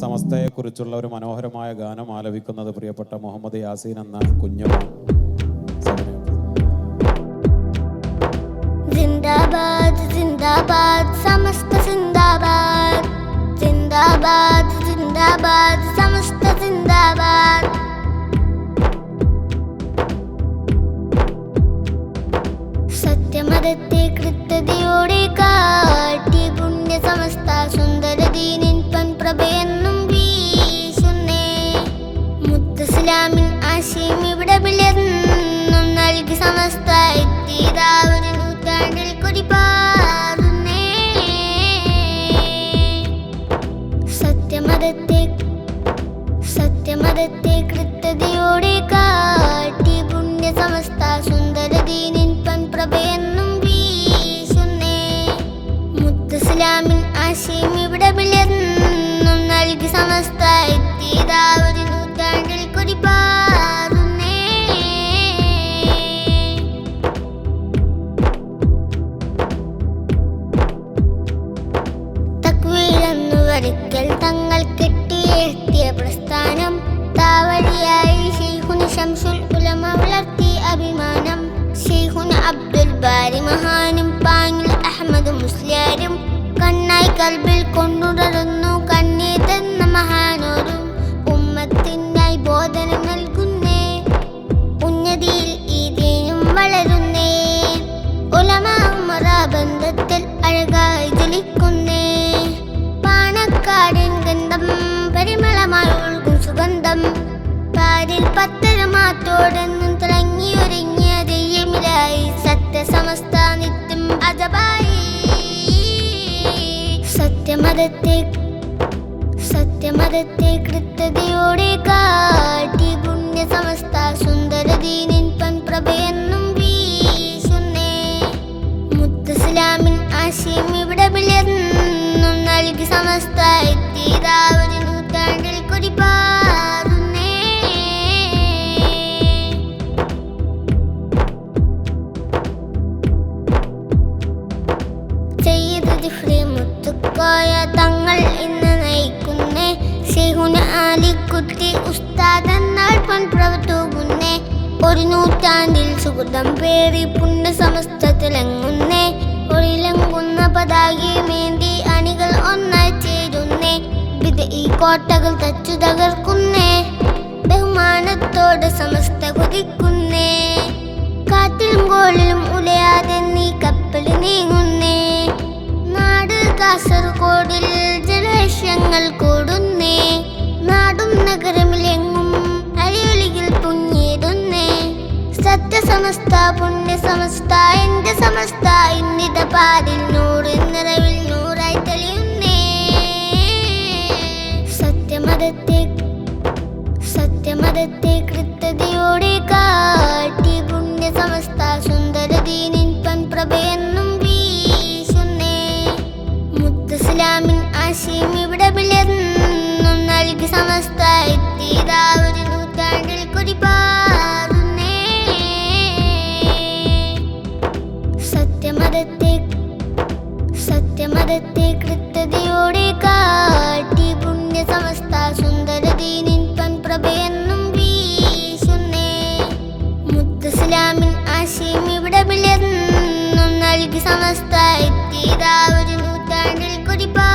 സമസ്തയെക്കുറിച്ചുള്ള ഒരു മനോഹരമായ ഗാനം ആലപിക്കുന്നത് പ്രിയപ്പെട്ട മുഹമ്മദ് യാസീൻ എന്ന കുഞ്ഞു ജിന്ദാബാദ് ജിന്ദാബാദ് സമസ്ത ജിന്ദാബാദ്. ജിന്ദാബാദ് ജിന്ദാബാദ് സമസ്ത ജിന്ദാബാദ്. സത്യമതത്തെ കൃത്യ നൽകി സമസ്ത എത്തിയതാ ഒരു നൂറ്റാണ്ടിൽ കുടിപ്പാറുന്നേ സത്യമതത്തെ സത്യമതത്തെ കൃത്യതയോടെ കാട്ടി പുണ്യ സമസ്ത സുന്ദര ദീനിൻ പൻപ്രഭയെന്നും വീശുന്നേ. മുത്തസ്ലാമിൻ ആശയം ഇവിടെ വിളർന്നും നൽകി സമസ്ത അബ്ദുൽ ബാരി മഹാനും പാങ്ങിൽ അഹമ്മദ് മുസ്ലിയാരും കണ്ണായി കൽബിൽ കൊണ്ടുടരുന്നു കണ്ണീതെന്ന മഹാനോരും ഉമ്മത്തിനായി ബോധനം നൽകുന്നേ. ഉന്നതിയിൽ ഈ ദീനും വളരുന്നേ. ഉലമാമറ ബന്ധത്തിൽ അഴകായി ജ്വലിക്കുന്നേ പാണക്കാടൻ ഗന്ധം പരിമളമായി ഒഴുകും സുഗന്ധം. പാരിൽ പത്തരമാത്തോടെന്നും സത്യമതത്തെ സത്യമതത്തെ കൃത്യതയോടെ കാട്ടി പുണ്യ സമസ്ത സുന്ദര ദീനിൻ പൻപ്രഭയെന്നും വീശുന്നേ. മുത്തസ്ലാമിൻ ആശയം ഇവിടെ വിളർന്നും നൽകി സമസ്ത എത്തിയതാ ഒരു നൂറ്റാണ്ടിൽ കൊടിപാറുന്നേ. ചെയ്ത് ജിഫ്രി മുത്തുക്കോയ തങ്ങൾ ഇന്ന് നയിക്കുന്നേ. ഷെയ്ഖുന ആലിക്കുട്ടി ഉസ്താദ് എന്നാൾ പൊൻപ്രവത്തൂകുന്നേ ഒരു നൂറ്റാണ്ടിൽ സുഹൃതം പേറി പുണ്യ സമസ്ത തിളങ്ങുന്നേ ഒരിലങ്ങുന്ന പതാകയുമേന്തി അണികൾ ഒന്നായി ചേരുന്നേ. വിധ ഈ കോട്ടകൾ തച്ചു തകർക്കുന്നേ. ബഹുമാനത്തോടെ സമസ്ത കുതിക്കുന്നേ. കാറ്റിലും കോളിലും ഉലയാതെ നീ കപ്പൽ നീങ്ങുന്നു. കാസർഗോഡിൽ ജലലക്ഷ്യങ്ങൾ കൂടുന്നേ. നാടും നഗരമിലെങ്ങും അരിയൊലികൾ പൊങ്ങിയിരുന്നേ സത്യസമസ്ത പുണ്യ സമസ്ത എന്റെ സമസ്ത ഇന്നിത പാതിൽ നൂറ് നിറവിൽ ഇസ്ലാമിൻ ആശയം ഇവിടെ വിളർന്നും നൽകി സമസ്ത എത്തിയതാ ഒരു നൂറ്റാണ്ടിൽ കുറിപ്പാറുന്നേ സത്യമതത്തെ സത്യമതത്തെ കൃത്യതയോടെ കാട്ടി പുണ്യ സമസ്ത സുന്ദരദീനിൻ പൻപ്രഭയെന്നും വീശുന്നേ. മുത്തസ്ലാമിൻ ആശയം ഇവിടെ വിളർന്നും നൽകി സമസ്ത എത്തിയതാ ഒരു கண்ணில் குறிப்பா